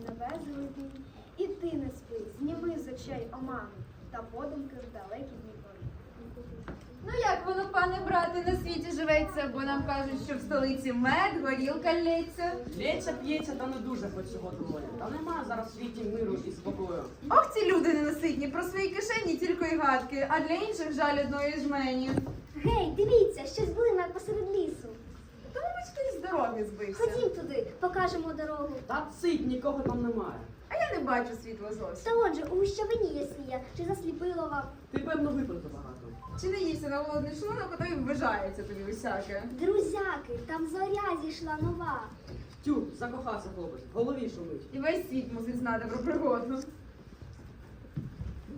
глядались, може, у. І ти не спи, зніми з очей оману, та подумки в далекі дні пори. Ну як воно, пане брате, на світі живеться, бо нам кажуть, що в столиці мед, горілка лється. Лється, п'ється, та не дуже хоч цього доволі. Та нема зараз в світі миру і спокою. Ох, ці люди ненаситні, про свої кишені тільки й гадки, а для інших жаль одної жмені. Гей, дивіться, щось блимає посеред лісу. То, з дороги збився. Ходім туди, покажемо дорогу. Та цить, нікого там немає. А я не бачу світла зовсім. Та отже, у міщавині є свія, чи засліпило вам? Ти, певно, випив багато. Чи не ївся на голодний шлунок, а то й вважається тобі усяке. Друзяки, там зоря зійшла нова. Тю, закохався хлопець, в голові шумить. І весь світ мусить знати про пригоду.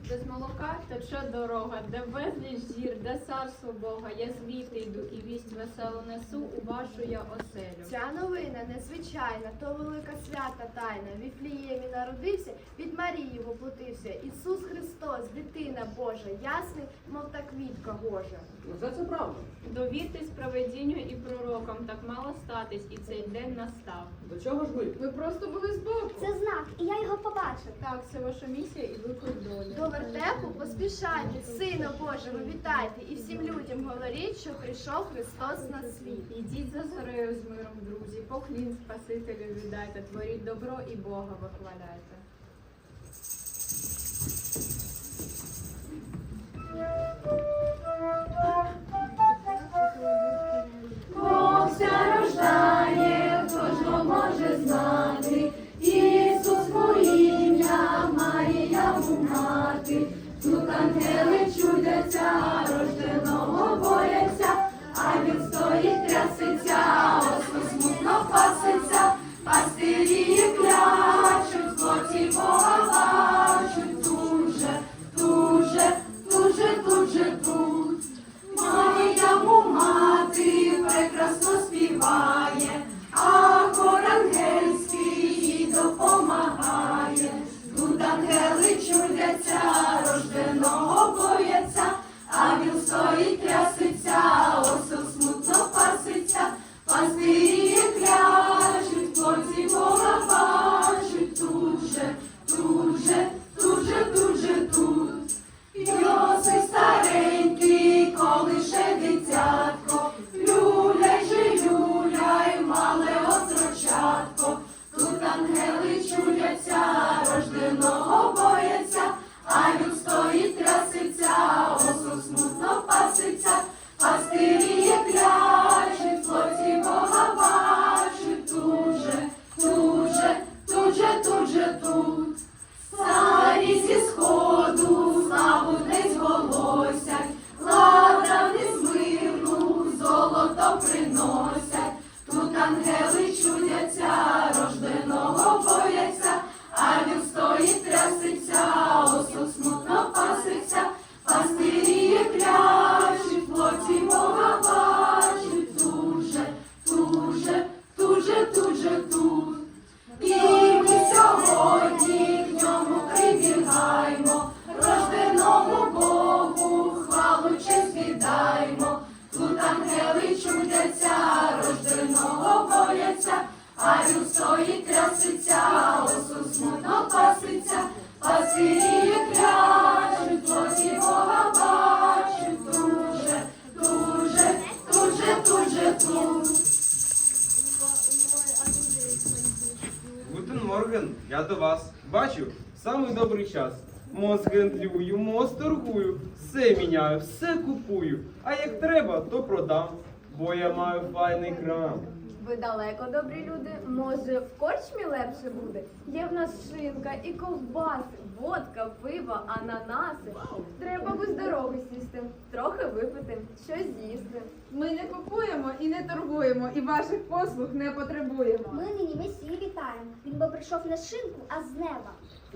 Без молока тече дорога, де безліч зір, де царство Бога, я звідти йду і вість веселу несу у вашу я оселю. Ця новина незвичайна, то велика свята тайна. В Віфліємі народився, від Марії воплотився. Ісус Христос, дитина Божа, ясний, мов та квітка Божа. Ну це це правда. Довіртесь проведінню і пророкам, так мало статись, і цей день настав. До чого ж ми? Ви просто були збоку. Це знак, і я його побачив. Так, це ваша місія і виклик долі. До вертепу поспішайте, Сина Божого, вітайте, і всім людям говоріть, що прийшов Христос на світ. Ідіть за зорею з миром, друзі, поклін Спасителю віддайте, творіть добро і Бога вихваляйте. Бог down. Паситься, пасирі крячуть, Бога бачуть, дуже, дуже, дуже, дуже тут. Гутен Морген, я до вас. Бачу, самий добрий час. Мост гендлюю, мост торгую, все міняю, все купую. А як треба, то продам, бо я маю файний крам. Ви далеко, добрі люди. Може, в корчмі лепше буде? Є в нас шинка і ковбаси, водка, пиво, ананаси. Треба би з дороги сісти, трохи випити, щось з'їсти. Ми не купуємо і не торгуємо, і ваших послуг не потребуємо. Ми нині месію вітаємо. Він бо прийшов не з шинку, а з неба.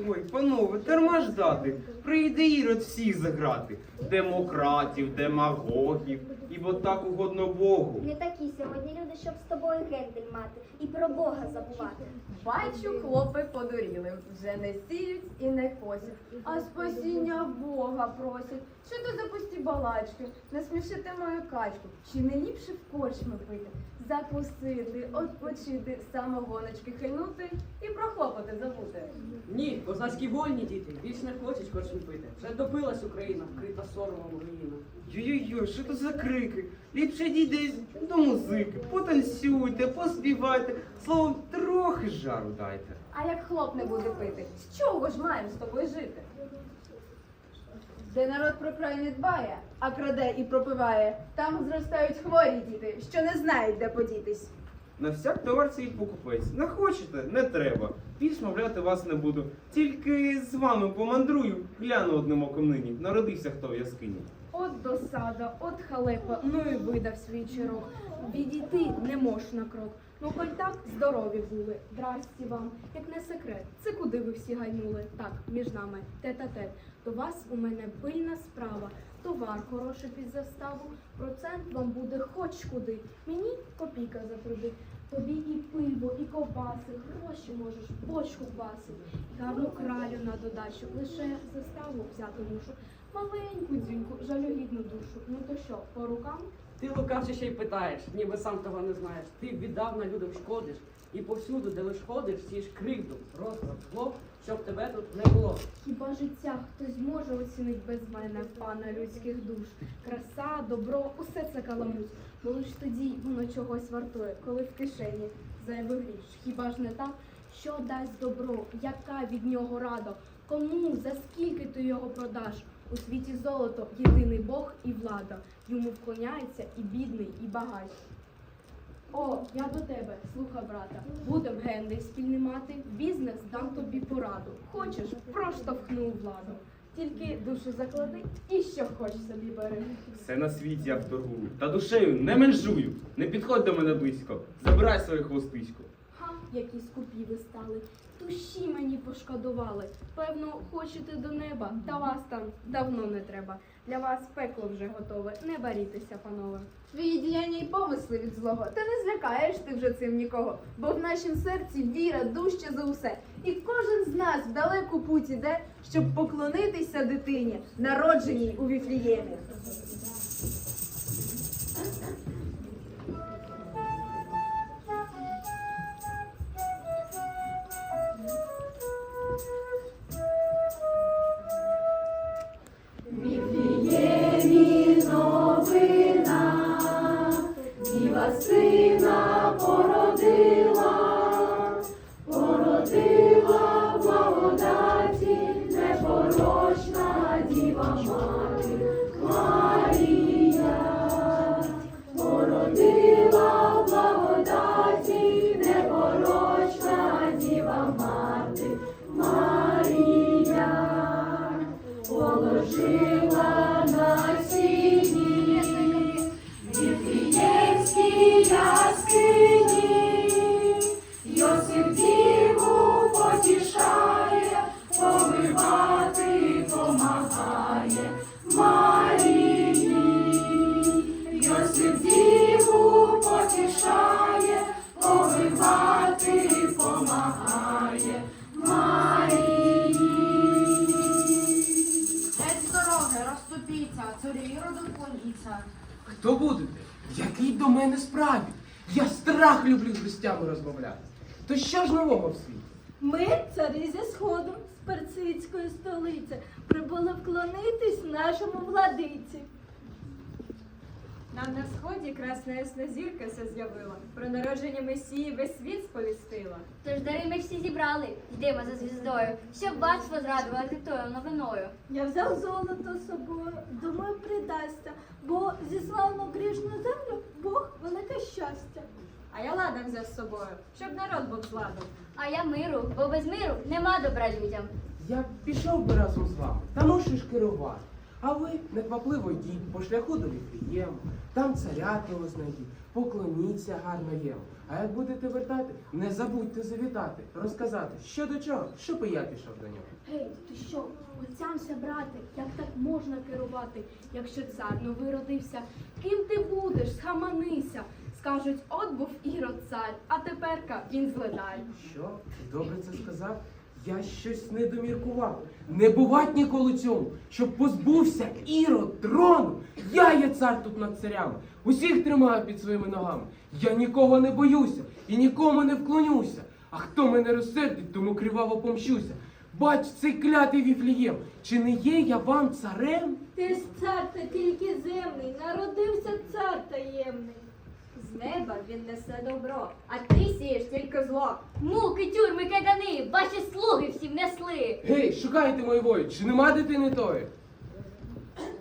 Ой, панове, ждати. Прийде ірод всіх заграти. Демократів, демагогів, ібо так угодно Богу. Не такі сьогодні люди, щоб з тобою гендель мати і про Бога забувати. Бачу, хлопи подуріли, вже не сіють і не косять, а спасіння Бога просять. Що то за пусті балачки? Не смішити мою качку. Чи не ліпше в корчми пити? Закусити, odpoчити, самогоночки хильнути і про хлопоти забути. Ні, козацькі вольні діти, більш не хочуть корчм пити. Вже добилась Україна, вкрита соромом руїна. Йой-йой, що то за крики? Ліпше дійдесь до музики, потанцюйте, поспівайте, словом, трохи жару дайте. А як хлоп не буде пити, з чого ж маємо з тобою жити? Де народ про край не дбає, а краде і пропиває, там зростають хворі діти, що не знають, де подітись. На всяк товар свій покупець. Не хочете, не треба. Більш мовляти вас не буду. Тільки з вами помандрую, гляну одним оком нині. Народився хто в яскині. От досада, от халепа, ну і видав свій чирок. Відійти не мож на крок. Ну, коль так, здорові були. Здрасті вам. Як не секрет, це куди ви всі гайнули? Так, між нами, тет-а-тет. До вас у мене пильна справа. Товар хороший під заставу, процент вам буде хоч куди. Мені копійка за. Тобі і пиво, і ковбаси, гроші можеш, бочку кваси. Гарну кралю на додачу, лише заставу взяти мушу. Маленьку дзюньку, жалюгідну душу. Ну то що, по рукам? Ти лукавче ще й питаєш, ніби сам того не знаєш. Ти віддавна людям шкодиш, і повсюду, де лиш ходиш, сієш кривду, розклад, зло, щоб тебе тут не було. Хіба життя хтось може оцінить без мене, пана людських душ? Краса, добро, усе це каламуть. Бо лиш тоді воно чогось вартує, коли в кишені зайвий гріш. Хіба ж не так? Що дасть добро, яка від нього рада? Кому, за скільки ти його продаш? У світі золото єдиний Бог і влада. Йому вклоняється і бідний, і багач. О, я до тебе, слуха брата. Будем гендель спільний мати, бізнес дам тобі пораду. Хочеш, проштовхну владу. Тільки душу заклади і що хоч собі бери. Все на світі я торгую. Та душею не менжую. Не підходь до мене близько. Забирай своє хвостисько. Ха, які скупі ви стали. Душі мені пошкодували. Певно, хочете до неба, та вас там давно не треба. Для вас пекло вже готове. Не борітеся, панове. Твої діяння і помисли від злого, та не злякаєш ти вже цим нікого, бо в нашім серці віра дужче за усе. І кожен з нас в далеку путь іде, щоб поклонитися дитині, народженій у. Віфліємі сходу, з персидської столиці, прибули вклонитись нашому владиці. Нам на сході красна ясна зірка се з'явила. Про народження Месії весь світ сповістила. Тож дари ми всі зібрали, йдемо за звіздою, щоб батько зрадували тою новиною. Я взяв золото з собою, думаю, придасться, бо зіслав на грішну землю Бог велике щастя. А я ладан взяв з собою, щоб народ Бог зладив. А я миру, бо без миру нема добра людям. Я б пішов би разом з вами, та мушу ж керувати. А ви неквапливо йдіть по шляху до Віфлієму, там царя того знайдіть, поклоніться гарно йому. А як будете вертати, не забудьте завітати, розказати, що до чого, щоб і я пішов до нього. Гей, ти що, отцямся, брате, як так можна керувати, якщо цар новий родився? Ким ти будеш? Схаманися. Скажуть, от був ірод цар, а теперка він зледай. Що? Добре це сказав? Я щось не доміркував. Не бувать ніколи цьому, щоб позбувся ірод, трону. Я є цар тут над царями. Усіх тримаю під своїми ногами. Я нікого не боюся і нікому не вклонюся. А хто мене розсердить, тому криваво помщуся. Бач, цей клятий віфлієм, чи не є я вам царем? Ти ж цар та тільки земний, народився цар таємний. З неба він несе добро, а ти сієш тільки зло. Муки, тюрми, кайдани, ваші слуги всі внесли. Гей, шукайте мої вої, чи нема дитини тої?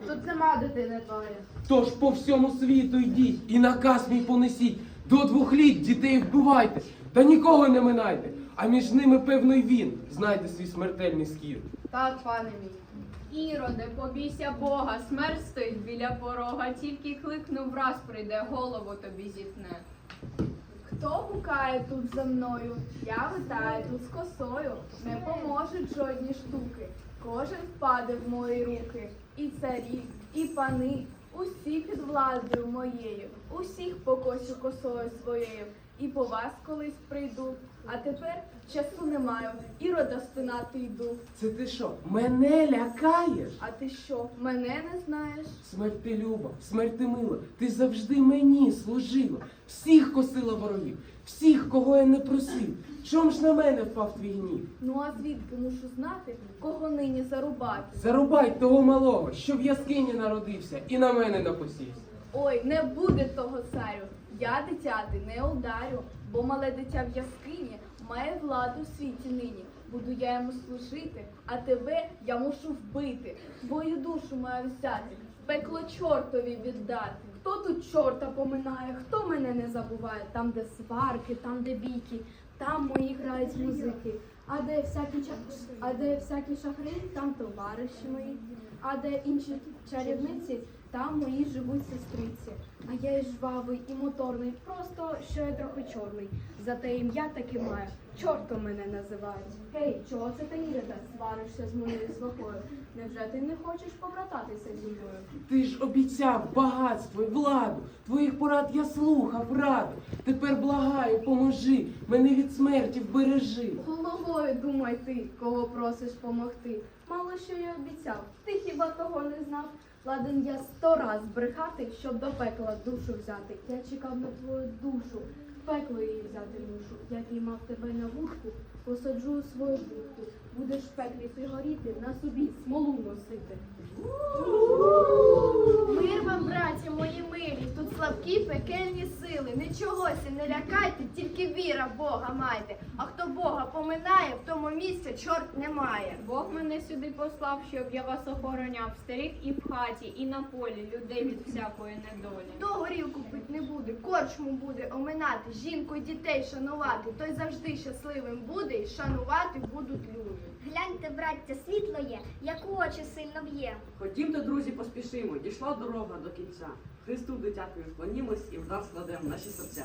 Тут нема дитини тої. Тож по всьому світу йдіть і наказ мій понесіть. До двох літ дітей вбивайте, та нікого не минайте. А між ними, певно, й він. Знайте свій смертельний скір. Так, пане мій. Іроде, побійся Бога, смерть стоїть біля порога, тільки кликнув раз прийде, голову тобі зітне. Хто гукає тут за мною? Я витаю тут з косою. Не поможуть жодні штуки. Кожен впаде в мої руки. І царі, і пани, усі під владою моєю, усіх покосю косою своєю. І по вас колись прийду. А тепер часу не маю, і рода стинати йду. Це ти що, мене лякаєш? А ти що, мене не знаєш? Смерть люба, смерть ти мила, ти завжди мені служила, всіх косила ворогів, всіх, кого я не просив. Чом ж на мене впав твій гнів? Ну а звідки мушу знати, кого нині зарубати? Зарубай того малого, що в яскині народився і на мене напосівся. Ой, не буде того царю. Я дитяти не ударю, бо мале дитя в яскині має владу в світі нині. Буду я йому служити, а тебе я мушу вбити. Твою душу маю взяти, пекло чортові віддати. Хто тут чорта поминає, хто мене не забуває? Там, де сварки, там, де бійки, там мої грають музики. А де всякі а де всякі шахри, там товариші мої. А де інші чарівниці, там мої живуть сестриці. А я і жвавий, і моторний, просто що я трохи чорний. Зате ім'я таке маю, чортом мене називають. Гей, чого це ти Ірида, сваришся з моєю свахою? Невже ти не хочеш побрататися зі мною? Ти ж обіцяв багатство і владу. Твоїх порад я слухав раду. Тепер благаю, поможи, мене від смерті вбережи. Головою думай ти, кого просиш помогти. Мало що я обіцяв, ти хіба того не знав? Ладен я сто раз брехати, щоб до пекла душу взяти. Я чекав на твою душу, в пекло її взяти мушу. Я піймав тебе на вудку, посаджу у свою будку. Будеш в пеклі ти горіти, на собі смолу носити. Мир вам, браті мої милі, тут слабкі пекельні сили. Нічогося не лякайте, тільки віра в Бога майте. А хто Бога поминає, в тому місця чорт немає. Бог мене сюди послав, щоб я вас охороняв, старих і в хаті, і на полі, людей від всякої недолі. Хто горілку пить не буде, корчму буде оминати, жінку й дітей шанувати, той завжди щасливим буде і шанувати будуть люди. Гляньте, браття, світло є, як у очі сильно б'є. Ходімте, друзі, поспішимо. Дійшла дорога до кінця. Христу дитятою вклонімось і в нас складемо наші серця.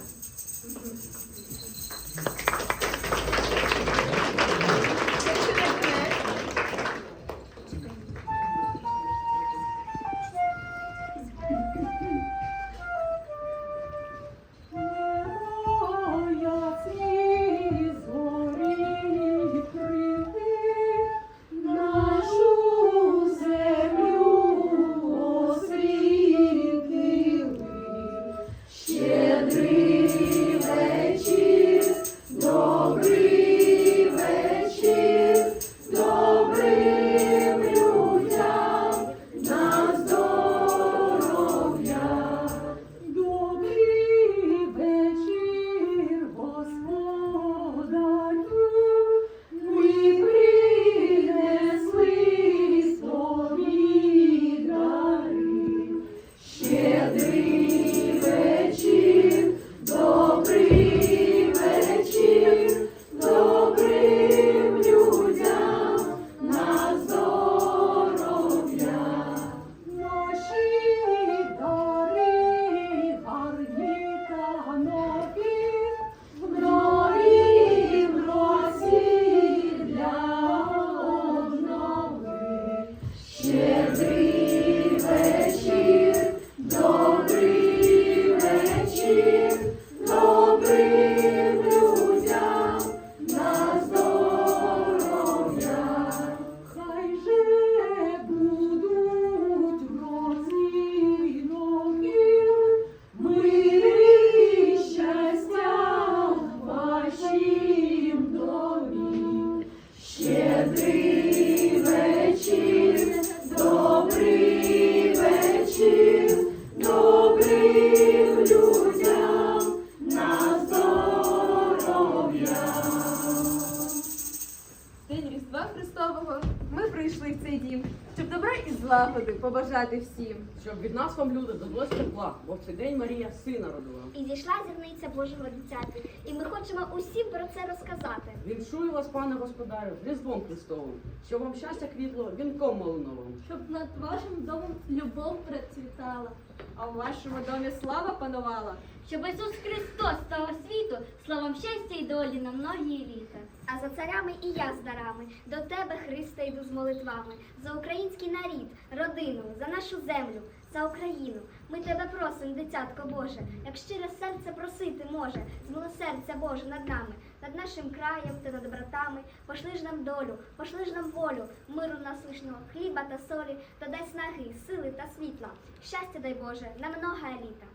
Побажати всім. Щоб від нас вам люди додалось тепла, бо в цей день Марія сина родила. І зійшла зірниця Божого дитяти, і ми хочемо усім про це розказати. Віншую вас, пане господарю, Різдвом Христовим, щоб вам щастя квітло вінком малиновим. Щоб над вашим домом любов процвітала. А в вашому домі слава панувала. Щоб Ісус Христос став того світу, словом щастя і долі на многії літа. А за царями і я з дарами до тебе, Христа, йду з молитвами за український нарід, родину, за нашу землю, за Україну. Ми тебе просим, дитятко Боже, як щире серце просити може, милосердя Боже над нами, над нашим краєм та над братами. Пошли ж нам долю, пошли ж нам волю, миру наслишного, хліба та солі, та дай снаги, сили та світла. Щастя дай Боже на много літа.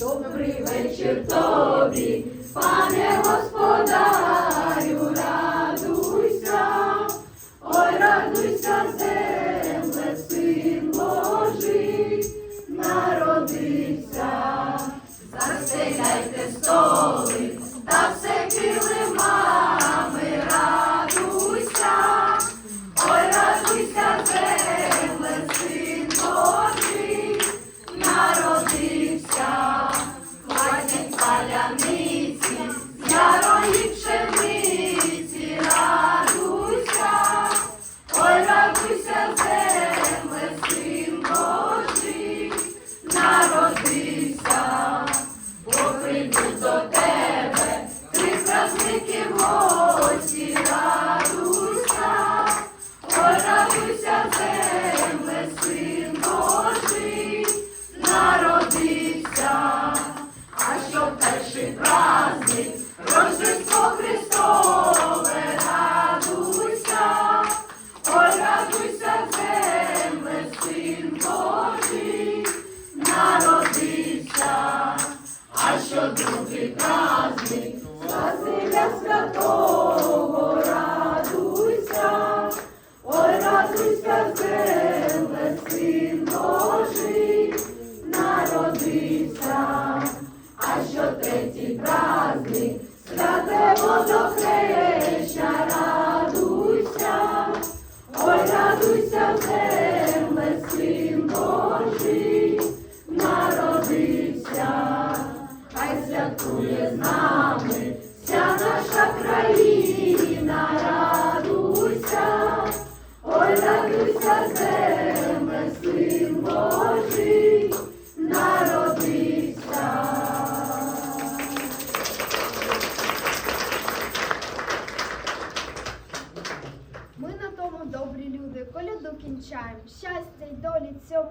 Добрий вечір тобі, пане господарю, радуйся, ой, радуйся, земле,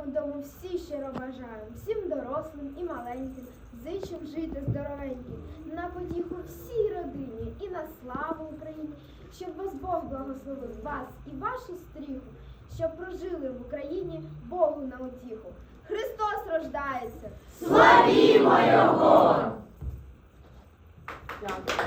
долі дому всі щиро бажаємо. Всім дорослим і маленьким, зичим жити здоровеньким, на потіху всій родині і на славу Україні, щоб вас Бог благословив вас і вашу стріху, щоб прожили в Україні Богу на утіху. Христос рождається! Славімо Його! Дякую.